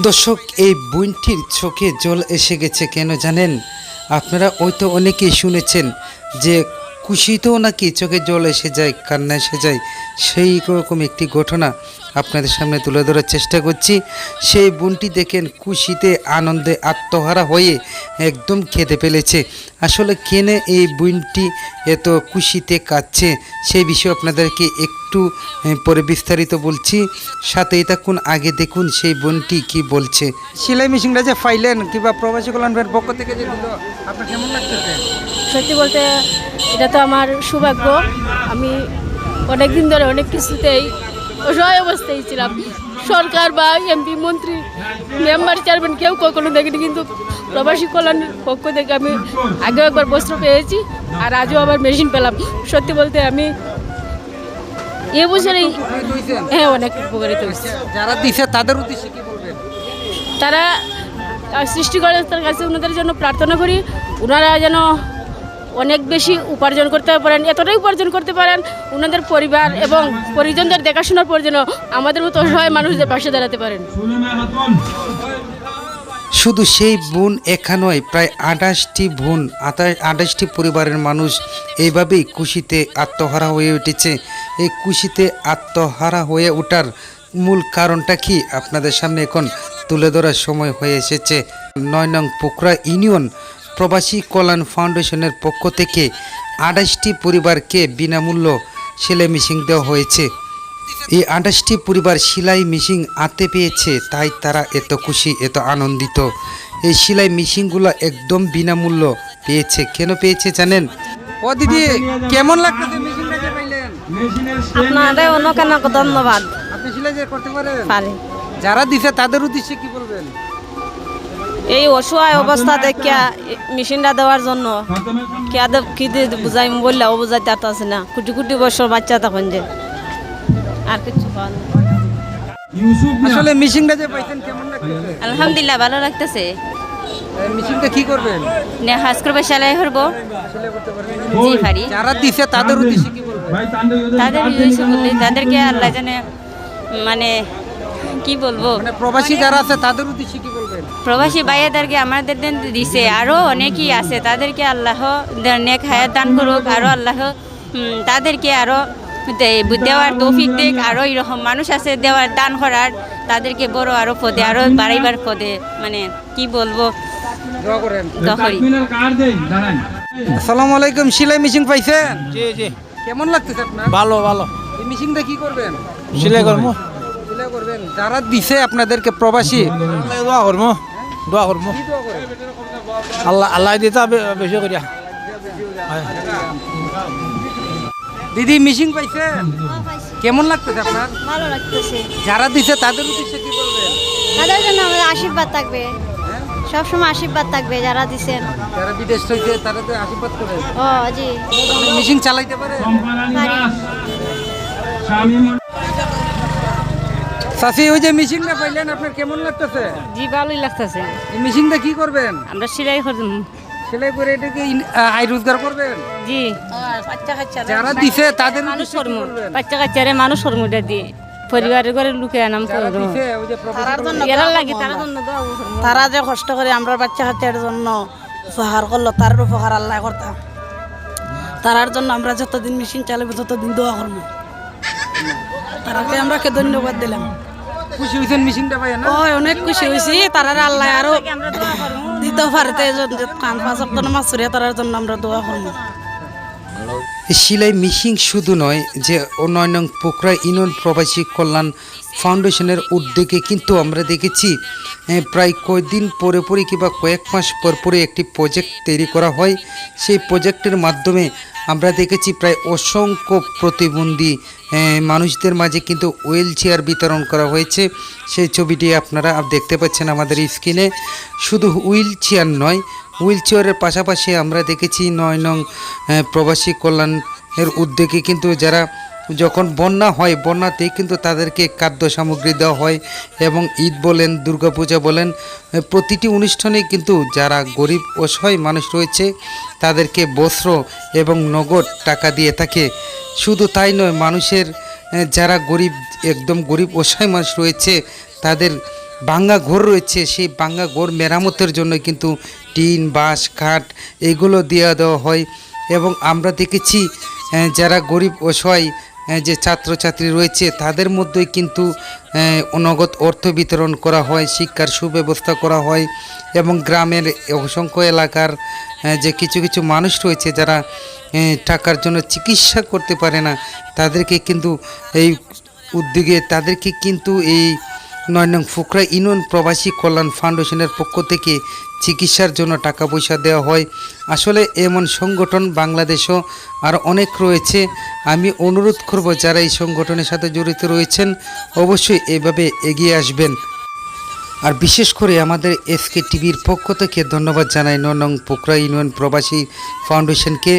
দর্শক, এই বইনটির চোখে জল এসে গেছে কেন জানেন? আপনারা ওই তো অনেকেই শুনেছেন যে খুশিতেও নাকি চোখে জল এসে যায় কান্না এসে যায়। সেই রকম একটি ঘটনা। আপনাদের সামনে তুলে ধরার চেষ্টা করছি। সেই বোনটি দেখেন খুশিতে আনন্দে আত্মহারা হয়ে একদম খেতে ফেলেছে। আসলে কেনে এই বোনটি এত খুশিতে কাঁদছে সেই বিষয়ে আপনাদেরকে একটু পরে বিস্তারিত বলছি। সাথেই থাকুন আগে দেখুন সেই বোনটি কি বলছে। সেলাই মেশিনটা যে ফাইলেন কিংবা প্রবাসী কল্যাণের পক্ষ থেকে যে দিল আপনার কেমন লাগতেছে? সত্যি বলতে এটা তো আমার সৌভাগ্য। আমি অনেক দিন ধরে অনেক কিছুতেই অসহায় অবস্থায় ছিলাম। সরকার বা এমপি মন্ত্রী মেম্বার চেয়ারম্যান কেউ কখনো দেখিনি কিন্তু প্রবাসী কল্যাণের পক্ষ থেকে আমি আগেও একবার বস্ত্র পেয়েছি আর আজও আবার মেশিন পেলাম। সত্যি বলতে আমি এ এবছরেই হ্যাঁ অনেক উপকারিত হয়েছে। যারা দিছে তাদের উদ্দেশ্যে কি বলবেন? তারা তার সৃষ্টিকর্তার কাছে ওনাদের জন্য প্রার্থনা করি ওনারা যেন অনেক বেশি উপার্জন করতে পারেন, এতটাই উপার্জন করতে পারেন ওনাদের পরিবার এবং পরিজনদের দেখাশোনার পর যেন আমাদের মতো অসহায় মানুষদের পাশে দাঁড়াতে পারেন। শুধু সেই বোন একা নয়, প্রায় আঠাশটি বোন আঠাশটি পরিবারের মানুষ এইভাবেই খুশিতে আত্মহারা হয়ে উঠেছে। এই খুশিতে আত্মহারা হয়ে ওঠার মূল কারণটা কি আপনাদের সামনে এখন তুলে ধরার সময় হয়ে এসেছে? নয় নং পোকরা ইউনিয়ন প্রবাসী কল্যাণ ফাউন্ডেশনের পক্ষ থেকে আঠাশটি পরিবারকে বিনামূল্য সেলাই মেশিন দেওয়া হয়েছে। এই আঠাশটি পরিবার সেলাই মেশিন আতে পেয়েছে তাই তারা এত খুশি এত আনন্দিত। এই সেলাই মেশিনগুলো একদম বিনামূল্য পেয়েছে। কেন পেয়েছে জানেন? ও দিদি কেমন লাগতেছে মেশিনটা পাইলেন? আপনাদের অনেক অনেক ধন্যবাদ। আপনি সেলাই করতে পারেন? পারে। যারা দিছে তাদের উদ্দেশ্যে কি বলবেন? এই অসহায় অবস্থা দেখিয়া মেশিনটা দেওয়ার জন্য কে আদব কি দিয়ে বুঝাই বললেও বুঝাইতে পারতাছি না। কোটি কোটি বছর বাচ্চা তখন যে। আর কিছু আসলে মেশিনটা যে পাইছেন কেমন লাগতেছে? আলহামদুলিল্লাহ ভালো লাগতেছে। মেশিনটা কি করবেন? নেহাজ করবে সেলাই করব। জি পারি যারা দিছে তাদের উদ্দেশ্যে কি বলবেন? তাদের উদ্দেশ্য বললে তাদেরকে আল্লাহ জানে মানে কি বলব? মানে প্রবাসী যারা আছে তাদের উদ্দেশ্যে কি প্রবাসী ভাইয়াদেরকে আমাদের দেন দিছে। আরও অনেকেই আছে। তাদেরকে আল্লাহ নেক হায়াত দান করুক। আরও আল্লাহ তাদেরকে আরও দেওয়ার তৌফিক দিক। আরও এরকম মানুষ আছে দেওয়ার দান করার। তাদেরকে বড় আরও পদে আরও বাড়াইবার পদে মানে কি বলব? দোয়া করেন। দখরি আসসালামু আলাইকুম। সেলাই মেশিন পাইছেন? জি জি। কেমন লাগতেছে আপনার? ভালো ভালো। এই মেশিনটা কি করবেন? সিলাই করব। সেলাই করবেন যারা দিছে আপনাদেরকে প্রবাসী দোয়া করব দোয়া করব দোয়া আল্লাহ আল্লাহ দিতা বেশি করিয়া। দিদি মেশিন পাইছেন কেমন লাগতেছে আপনার? ভালো লাগতেছে। যারা দিছে তাদের উদ্দেশ্যে কি বলবেন তাদের জন্য আমাদের আশীর্বাদ থাকবে। সবসময় আশীর্বাদ থাকবে যারা দিছেন। যারা বিদেশ থেকে তারা তো আশীর্বাদ করেন ও জি। মেশিন চালাইতে পারে? সাসি ওই যে মেশিনটা পাইলেন আপনার কেমন লাগতেছে? জি ভালোই লাগতেছে। এই মেশিনটা কি করবেন? আমরা সেলাই সেলাই করে এটাকে আয় রোজগার করবেন? জি। বাচ্চা কাচ্চা যারা দিছে তাদের মানুষ কর্ম। বাচ্চা কাচ্চারে মানুষ কর্মটা দিয়ে। পরিবারের করে লুকে লাগে তারা জন্য দোয়া তারা যে কষ্ট করে আমরা বাচ্চা কাচ্চার জন্য উপহার করল তার উপকার আল্লাহ করতাম। তারার জন্য আমরা যতদিন মেশিন চালাবো ততদিন দোয়া করব। তারাকে আমরা কে ধন্যবাদ দিলাম। খুশি হয়েছেন মেশিনটা পাই না? ও অনেক খুশি হয়েছি তারার আল্লাহ আরও দিতে পারতে কান পাঁচ সপ্তাহ তারার জন্য আমরা দোয়া করব। এই সেলাই মেশিন শুধু নয় যে অন্যান্য পোকরা ইউনিয়ন প্রবাসী কল্যাণ ফাউন্ডেশনের উদ্যোগে কিন্তু আমরা দেখেছি প্রায় কয়েকদিন পরে পরে কিংবা কয়েক মাস পর পরে একটি প্রজেক্ট তৈরি করা হয়। সেই প্রজেক্টের মাধ্যমে আমরা দেখেছি প্রায় অসংখ্য প্রতিবন্ধী মানুষদের মাঝে কিন্তু হুইল চেয়ার বিতরণ করা হয়েছে। সেই ছবিটি আপনারা দেখতে পাচ্ছেন আমাদের স্ক্রিনে। শুধু হুইল চেয়ার নয়, হুইল চেয়ারের পাশাপাশি আমরা দেখেছি নয় নং প্রবাসী কল্যাণের উদ্যোগে কিন্তু যারা যখন বন্যা হয়, বন্যাতেই কিন্তু তাদেরকে খাদ্য সামগ্রী দেওয়া হয় এবং ঈদ বলেন, দুর্গাপূজা বলেন প্রতিটি অনুষ্ঠানে কিন্তু যারা গরিব, অসহায় মানুষ রয়েছে, তাদেরকে বস্ত্র এবং নগদ টাকা দিয়ে থাকে। শুধু তাই নয়, মানুষের যারা গরিব, একদম গরিব, অসহায় মানুষ রয়েছে, তাদের ভাঙ্গা ঘর রয়েছে, সেই ভাঙ্গা ঘর মেরামতের জন্য কিন্তু টিন, বাঁশ কাঠ এগুলো দেওয়া দেওয়া হয়। এবং আমরা দেখেছি যারা গরিব, অসহায় যে ছাত্রছাত্রী রয়েছে তাদের মধ্যে কিন্তু আহ, নগদ অর্থ বিতরণ করা হয় শিক্ষার সুব্যবস্থা করা হয় এবং গ্রামের অসংখ্য এলাকার যে কিছু কিছু মানুষ রয়েছে যারা টাকার জন্য চিকিৎসা করতে পারে না তাদেরকে কিন্তু এই উদ্যোগে তাদেরকে কিন্তু এই নয় নং ফুকরা ইউনিয়ন প্রবাসী কল্যাণ ফাউন্ডেশনের পক্ষ থেকে চিকিৎসার জন্য টাকা পয়সা দেওয়া হয়। আসলে এমন সংগঠন বাংলাদেশও আর অনেক রয়েছে আমি অনুরোধ করব যারা এই সংগঠনের সাথে জড়িত রয়েছেন, অবশ্যই এভাবে এগিয়ে আসবেন। আর বিশেষ করে আমাদের এসকে টিভির পক্ষ থেকে ধন্যবাদ জানাই ননং পোকরা ইউনিয়ন প্রবাসী ফাউন্ডেশনকে।